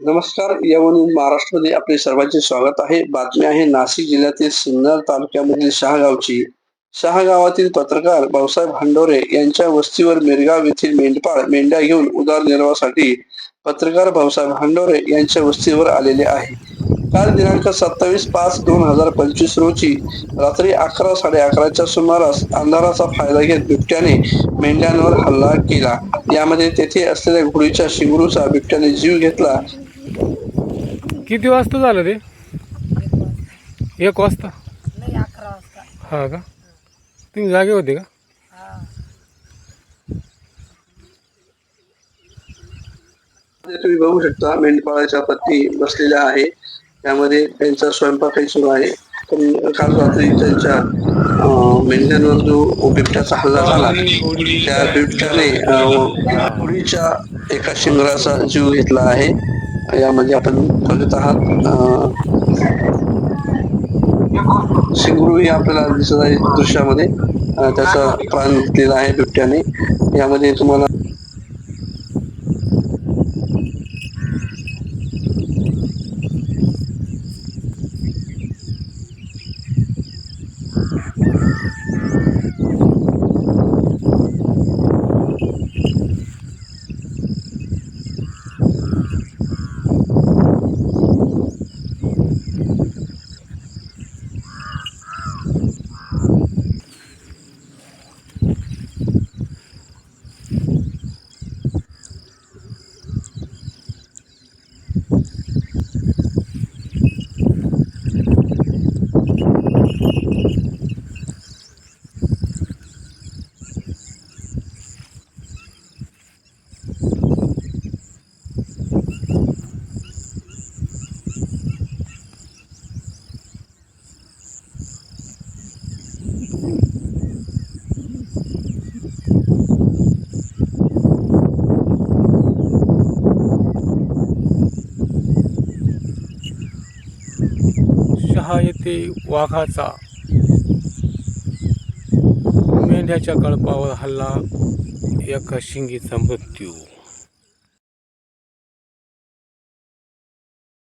नमस्कार यावरून महाराष्ट्रामध्ये आपले सर्वांचे स्वागत आहे. बातमी आहे नाशिक जिल्ह्यातील सिन्नर तालुक्यामधील शहागावची शहागावातील पत्रकार भाऊसाहेब हांडोरे यांच्या वस्तीवर मिरगाव येथील मेंढपाळ मेंढ्या घेऊन उदारनिर्वाहासाठी पत्रकार भाऊसाहेब हांडोरे यांच्या वस्तीवर आलेले आहे. काल दिनांक सत्तावीस पाच दोन हजार पंचवीस रोजी रात्री अकरा साडे अकराच्या सुमारास अंधाराचा फायदा घेत बिबट्याने मेंढ्यांवर हल्ला केला. यामध्ये तेथे असलेल्या घोडीच्या शिंगरूचा बिबट्याने जीव घेतला. किती वाजता झालं ते एक वाजता. नाही अकरा वाजता. हा का? तुम्ही जागे होते का? हा. तुम्ही बघू शकता मेंढपाळाच्या पत्नी बसलेल्या आहे. त्यामध्ये त्यांचा स्वयंपाकही सुरू आहे. पण काल रात्री त्यांच्या अं, मेंढ्यांवर जो बिबट्याचा हल्ला झाला त्या बिबट्याने घोडीच्या एका शिंगराचा जीव घेतला आहे. यामध्ये आपण बघत आहात अं, आपल्याला दिसत आहे दृश्यामध्ये. त्याचा प्राण घेतलेला आहे बिबट्याने. यामध्ये तुम्हाला शहा येथे वाघाचा मेंढ्याच्या कळपावर हल्ला एका शिंगीचा मृत्यू.